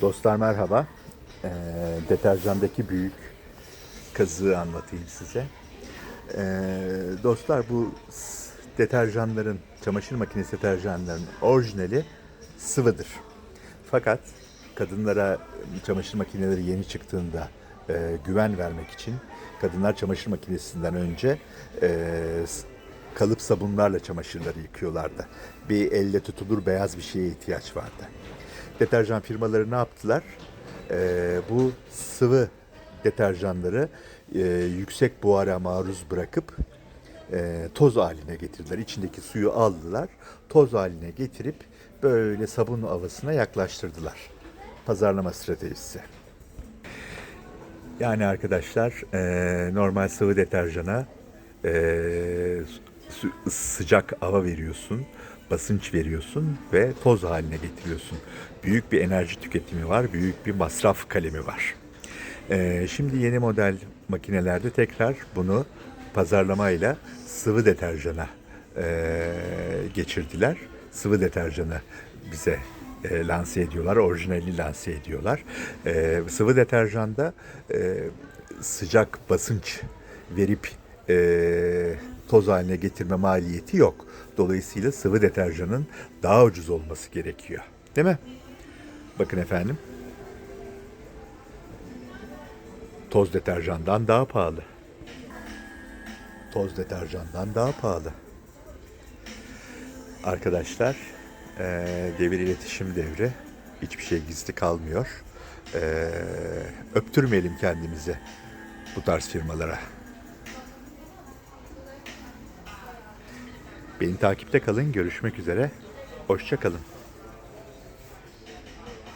Dostlar merhaba. Ee, deterjandaki büyük kazığı anlatayım size. Ee, dostlar bu deterjanların, çamaşır makinesi deterjanların orijinali sıvıdır. Fakat kadınlara çamaşır makineleri yeni çıktığında e, güven vermek için kadınlar çamaşır makinesinden önce e, kalıp sabunlarla çamaşırları yıkıyorlardı. Bir elle tutulur beyaz bir şeye ihtiyaç vardı. Deterjan firmaları ne yaptılar? Ee, bu sıvı deterjanları e, yüksek buhara maruz bırakıp e, toz haline getirdiler. İçindeki suyu aldılar, toz haline getirip böyle sabun havasına yaklaştırdılar. Pazarlama stratejisi. Yani arkadaşlar e, normal sıvı deterjana e, sıcak hava veriyorsun, basınç veriyorsun ve toz haline getiriyorsun. Büyük bir enerji tüketimi var, büyük bir masraf kalemi var. E, şimdi yeni model makinelerde tekrar bunu pazarlamayla sıvı deterjana e, geçirdiler. Sıvı deterjanı bize e, lanse ediyorlar, orijinali lanse ediyorlar. E, sıvı deterjanda e, sıcak basınç verip e, toz haline getirme maliyeti yok. Dolayısıyla sıvı deterjanın daha ucuz olması gerekiyor. Değil mi? Bakın efendim. Toz deterjandan daha pahalı. Toz deterjandan daha pahalı. Arkadaşlar, eee, devir iletişim devri. Hiçbir şey gizli kalmıyor. Eee, öptürmeyelim kendimizi bu tarz firmalara. Beni takipte kalın. Görüşmek üzere. Hoşça kalın.